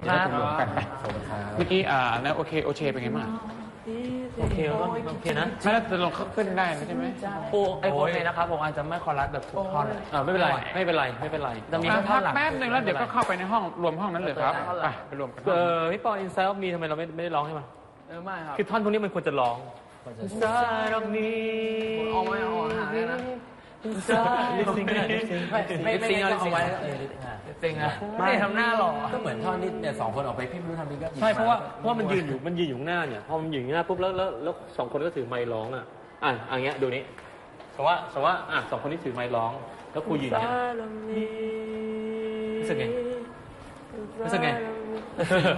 คุณครับ เมื่อกี้อ่าแล้วโอเคโอเชเป็นไงบ้างโอเคก็โอเคนะไม่แล้วจะลงขึ้นได้ใช่ไหมโอ้ไอโอเคนะครับผมอาจจะไม่คอรัสแบบทุกท่อนอ่าไม่เป็นไรไม่เป็นไรไม่เป็นไรจะมีอะแค่ท่พัอกนหลังแป๊บหนึงแล้วเดี๋ยวก็เข้าไปในห้องรวมห้องนั้นเลยครับไปไปรวมกันเออพี่ปออินไซด์มีทำไมเราไม่ไม่ได้ร้องให้มันเออไม่ครับคือท่อนพวกนี้มันควรจะร้อง Inside of me เอาไว้เอาหาเนี่ยนะ Inside ลิปซิงค์ลิปซิงค์ไม่ไม่ไม่เอาไว้จริงอะไม่ทำหน้าหล่อก็เหมือนท่อนที่เนี่ยสองคนออกไปพี่ไม่รู้ทำดีก็ใช่เพราะว่าเพราะว่ามันยืนอยู่มันยืนอยู่ข้างหน้าเนี่ยพอมันยืนอยู่ข้างหน้าปุ๊บแล้วแล้วแล้วสองคนก็ถือไมค์ร้องอะอะอย่างเงี้ยดูนี้สมมติว่าสมมติว่าอะสองคนนี้ถือไมค์ร้องแล้วครูยืนอย่างเงี้ยรู้สึกไงรู้สึกไง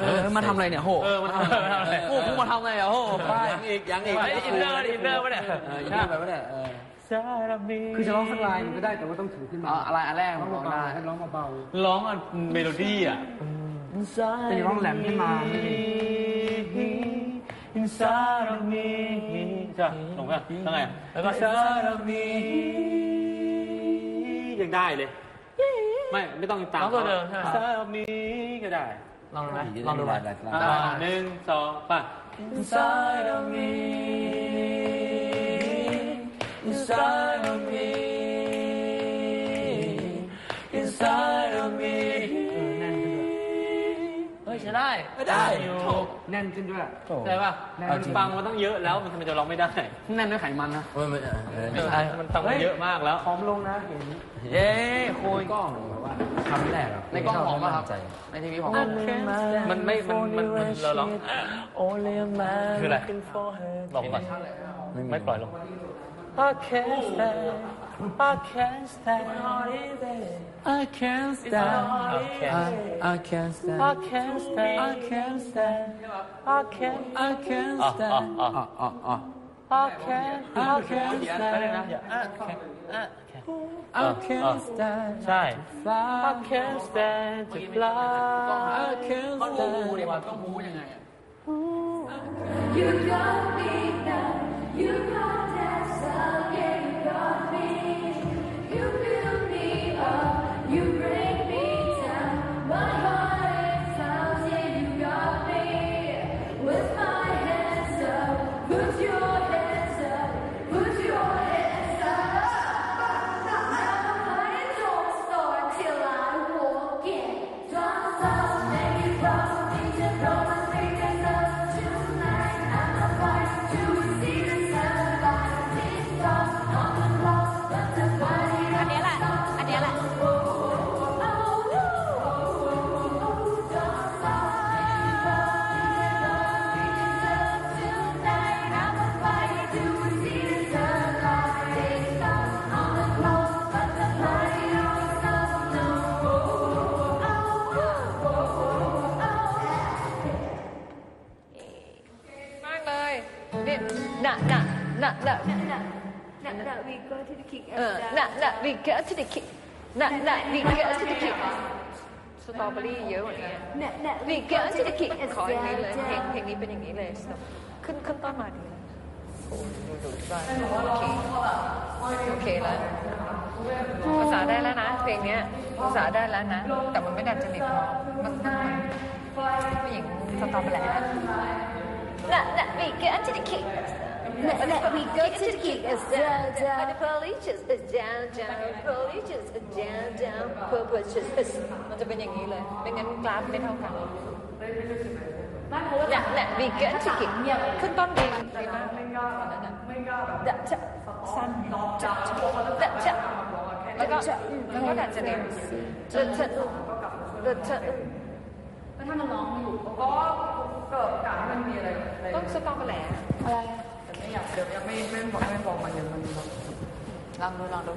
เออมาทำอะไรเนี่ยโหเออมันทำอะไรมันทำอะไรโอ้กูมาทำอะไรอะโหไปยังอีกยังอีกไอ้อินเนอร์อินเนอร์ปะเนี่ยเอออินเนอร์ไปปะเนี่ยเออ คือจะร้องสักลายหนึ่งก็ได้แต่ว่าต้องถือขึ้นมาอ๋ออะไรอันแรกผร้อมงร้องเบาได้ๆให้ร้องเบาร้องอะเมโลดี้อะๆเป็นร้องแหลมขึ้นมาไม่ดี Inside of me ใช่ลงอะยังไงแล้วก็ Inside of me ยังได้เลย ไม่ไม่ต้องตามร้องตัวเดิมใช่ไหม Inside of me ก็ได้ลองดูไหมลองดูไหม อ่าหนึ่งสองไป Inside of me Inside of me Inside of me เฮ้ยใช้ได้ไม่ได้แน่นขึ้นด้วยใช่ป่ะแน่มันฟังมาตั้งเยอะแล้วมันทำไมจะร้องไม่ได้แน่นด้วยไขมันนะเออมันเออเออไม่ใช่มันฟังมาเยอะมากแล้ว พร้อมลงนะเห็นเย้คุยกล้องแบบว่าทำไม่ได้หรอกในกล้องหอมป่ะครับ ใจ ในทีวีหอมมันไม่มันมันมันเราร้อง คืออะไร บอกก่อนไม่ปล่อยลง I can't stand I can't stand I can't stand I can't stand I can't stand I can't stand I can't I can't stand อ๋ออ๋ออ๋อ I can't I can't stand I can't stand ใช่ I can't stand to fly I can't ต้องมู stand ดีกว่าต้องมูยังไง You got me now. You got that We go to the kick เออน่ะน่ะ we go to the kick น่ะ น่ะ we go to the kick สตรอเบอรี่เยอะกว่านี้ we go to the kick ขออย่างนี้เลยเพลงเพลงนี้เป็นอย่างนี้เลยขึ้นขึ้นต้นมาดีนะโอ้ดูดูได้โอเคโอเคแล้วภาษาได้แล้วนะ เพลงเนี้ยภาษาได้แล้วนะ แต่มันไม่ดันจริตพอมันผู้หญิงสตรอเบอรี่น่ะน่ะ we go to the kick we go to the kick is down down the police is down down police is down down police is มันจะเป็นอย่างนี้เลยไม่งั้นกราฟไม่เท่ากันน่ะน่ะ we go to the kick ขึ้นต้นดีดีมากตอนนั้นน่ะดัจะสั้นจะจะจะแล้วก็แล้วก็ดัดจริตจะจะจะจะแล้วถ้ามันร้องอยู่ก็เกิดการที่มันมีอะไรอะไรต้องสตอเบอร์แหละอะไรแต่ไม่ อยากเดี๋ยวยังไม่ไม่บอกไม่บอกมันเดี๋ยวมันแบบลองดูลองดู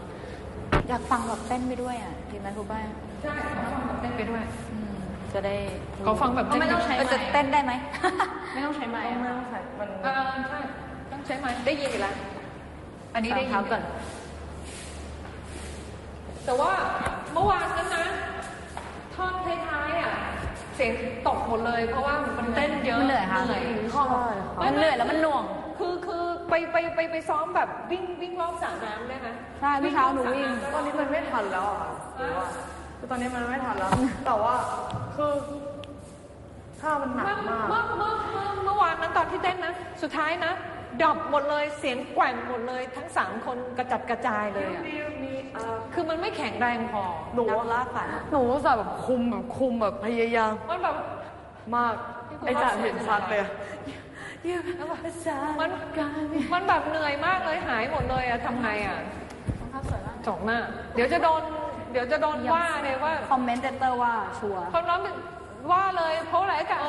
อยากฟังแบบเต้นไปด้วยอะดีไหมครูป้าใช่เต้นไปด้วยจะได้เขาฟังแบบไม่ต้องใช้จะเต้นได้ไหมไม่ต้องใช้ไม้ไม่ต้องใส่มันเออใช่ต้องใช้ไม้ได้ยินอยู่แล้วอันนี้ได้ยินเท้าก่อนแต่ว่าเมื่อวานนั้นนะท่อนท้ายๆอะเสียงตกหมดเลย เพราะว่ามันเต้นเยอะมันเหนื่อยค่ะเหนื่อยมันเหนื่อยแล้วมันหน่วงคือคือ ไปไปไปไปซ้อมแบบวิ่งวิ่งรอบสระน้ำได้ไหมใช่เมื่อเช้าหนูวิ่ง ตอนนี้มันไม่ทันแล้วอะค่ะคือว่าคือตอนนี้มันไม่ทันแล้ว แต่ว่าคือท่ามันหนัเมื่กอมากเมื่อเมื่อเมื่อเมื่อวานนั้นตอนที่เต้นนะ สุดท้ายนะดับหมดเลยเสียงแกว่งหมดเลย ทั้งสามคนกระจัดกระจายเลยอะคือมันไม่แข็งแรงพอหนูนักล่าฝันหนูอุตส่าห์แบบคุมแบบคุมแบบพยายามมันแบบ มาก ไอ้จ่าเห็นชัดเลยอะ มันมันแบบเหนื่อยมากเลยหายหมดเลยอะทำไงอะจบหน้า เดี๋ยวจะโดน เดี๋ยวจะโดนว่าเลยว่าคอมเมนเตอร์ว่าชัวร์ความร้อนมันว่าเลยเพราะอะไรกัน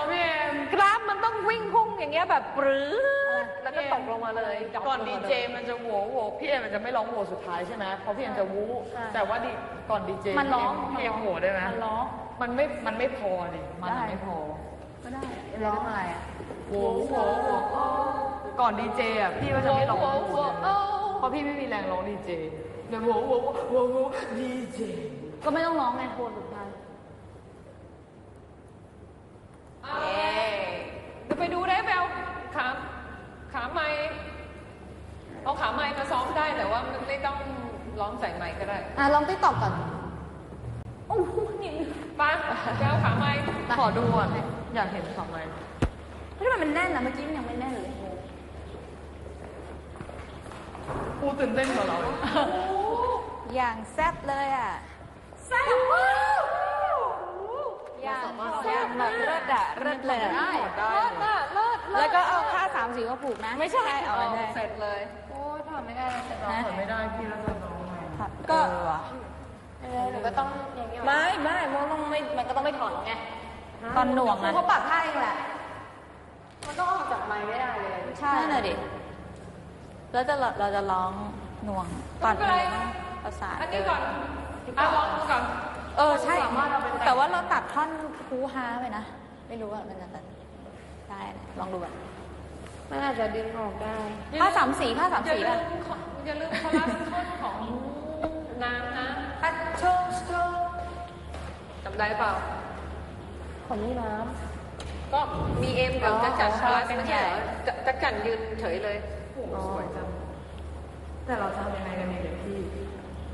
กราฟมันต้องวิ่งพุ่งอย่างเงี้ยแบบปรื้อแล้วก็ตกลงมาเลยดรปก่อนลงดีมาลยเจมันจะโหวโหวพี่เอ็มมันจะไม่ร้องโหวสุดท้ายใช่ไหมเพราะพี่เอ็มจะวูแต่ว่าดีก่อนดีเจมันร้องพี่เอ็มโหวได้ไหมมันร้องมันไม่มันไม่พอดิมันอะไม่พอ ก็ได้ร้องอะไรอะโหวโหวโหวก่อนดีเจอะพี่ก็จะไม่ร้องโหวโอ้โอ้เพราะพี่ไม่มีแรงร้องดีเจเดี๋ยวโหวโหวโหวโหวดีเจก็ไม่ต้องร้องไงโคนสุดท้ายเอ๊เดี๋ยวไปดูได้ไปเอาขาขาไม้เอาขาไม้มาซ้อมได้แต่ว่ามันไม่ต้องร้องใส่ไม้ก็ได้ อะลองติ๊กตอกก่อนโอ้โหนี่ไป้าไปเอาขาไม้ขอดูอะ อยากเห็นทำไมเฮ้ยทำไมมันแน่นนะเมื่อกี้มันยังไม่แน่นเลยกูตื่นเต้นกว่าเราอีกอย่างแซ่บเลยอะแซ่บอย่างอย่างแบบเลิศอะเลิศเลยอะเลิศน่ะเลิศเลิศแล้วก็เอาผ้าสามสีมาผูกนะ ไม่ใช่เอาเอาอะไรเสร็จเลย โอ้ยทำไม่ได้เลยร้องเหมือนไม่ได้พี่แล้วจะร้องไงก็หนูก็ต้องไม่ไม่มันต้องไม่ มันก็ต้องไม่ถอนไง ตอนหน่วงอะเขาปรับท่าเองแหละ มันต้องออกจากไม้ไม่ได้เลย ใช่นั่นน่ะดิ แล้วจะเราจะร้องหน่วงตอนไม่เป็นไรภาษาอันนี้ก่อนเอาลองดูก่อน เออใช่แต่ว่าเราตัดท่อนคูฮาไปนะ ไม่รู้ว่ามันจะตัดได้แหละลองดูแบบมันอาจจะดึงออกได้ ผ้าสามสีผ้าสามอย่าสีลืป่ะมของอย่าลืมคอรัสท่อนของน้ำนะ อัดโชว์โชว์จำได้เปล่า ของนี่น้ก็มีเอ็มกับอ๋อจักรจันทร์ใช่คอรัสเป็นไม่ใหญ่ใช่เหรอจะจักรจันทร์ยืนเฉยเลยสวยจังแต่เราจะทำยังไงกันดีเด็กพี่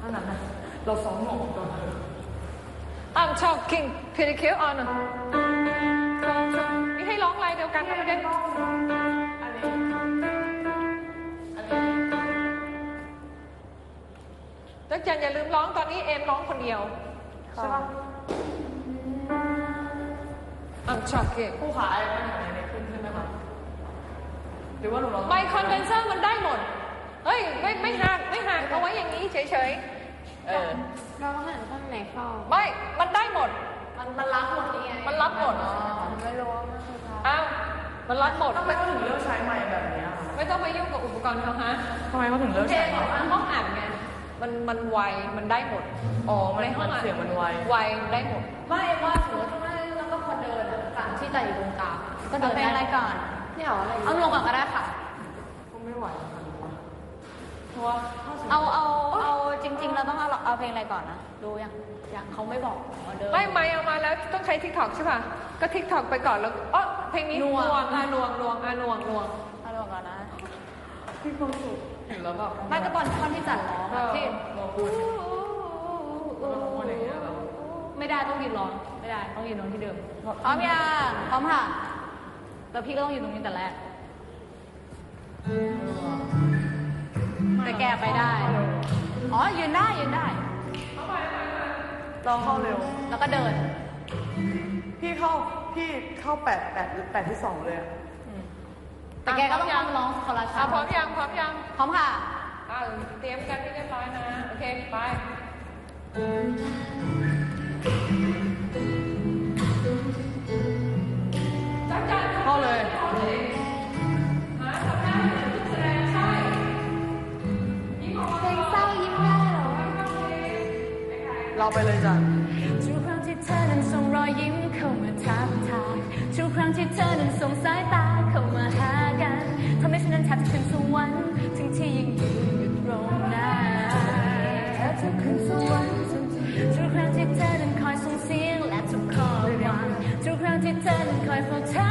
อันนั้นนะเราซ้อมหมอกก่อนเถอะ I'm talking pretty cute on นี่ให้ร้องลายเดียวกันนะประเด็นอันนี้อันนี้จักรจันทร์อย่าลืมร้องตอนนี้เอ็มร้องคนเดียวำใช่ปะ I'm talking ผู้ขายอะไรไม่หาในนี้ขึ้นใช่ไหมคะหรือว่าหนูร้องไมค์คอนเดนเซอร์มันได้หมด เฮ้ย ไม่ไม่หักไม่หักเอาไว้อย่างนี้เฉยเออ เราต้องหันข้างไหนเข้าๆไม่ มันได้หมด มันมันรับหมดนี่ไงมันรับหมดไม่รู้ว่ามันคืออะไรอ้าว มันรับหมดทำไมเขาถึงเลือกใช้ไม้แบบนี้อะไม่ต้องไปยุ่งกับอุปกรณ์เขาฮะทำไมเขาถึงเลือกเพลใช้งไม้ของห้องอัดไงมันมันไว มันได้หมด อ๋อ มันในห้มัองนอัดเสียงมันไว ไวได้หมด ไม่ว่าสมมติว่า ที่จะอยู่ตรงกลางก็เดินไปอะไรก่อนนี่เอาอะไรเอาลงก่อนก็ได้ค่ะก็ไม่ไหวเหมือนกันวะเอาเอาเอาจริง ๆ เราต้องเอาเอาเพลงอะไรก่อนนะดูยังยังเขาไม่บอกเอาเดินไม่ไม่เอามาแล้วต้องใช้ทิกตอกใช่ป่ะก็ทิกตอกไปก่อนแล้วอ๋อเพลงนี้นนววงงอะนวงนวงอะนวงนวงเอาลงก่อนนะเห็นแล้วแบบไม่ก็ตอนท่อนที่จัดร้องอะที่เราพูดเราพูดอย่างเงี้ยเราไม่ได้ต้องยืนร้อง ไม่ได้ต้องยืนตรงที่เดิมพร้อมยังพร้อมค่ะแล้วพี่ก็ต้องอยู่ตรงนี้แต่แรกแต่แกไปได้ อ๋อ ยืนได้ ยืนได้ลองเข้าเร็ว แล้วก็เดิน พี่เข้า พี่เข้าแปดแปดแปดที่สองเลยอะแต่แกก็ต้องทำร้องคอรัสอะพร้อมยัง พร้อมยัง พร้อมค่ะอะเตรียมกันให้เรียบร้อยนะ โอเค ไป เราไปเลยจ้ะทุกครั้งที่เธอนั้นส่งรอยยิ้มเข้ามาทักทายทุกครั้งที่เธอนั้นส่งสายตาเข้ามาหากันทำให้ฉันนั้นแทบจะขึ้นสวรรค์ถึงที่ยังอยู่อยู่ตรงนั้นแทบจะขึ้นสวรรค์ทุกครั้งที่เธอนั้นคอยส่งเสียงและทุกข้อความทุกครั้งที่เธอนั้นคอยเฝ้าถา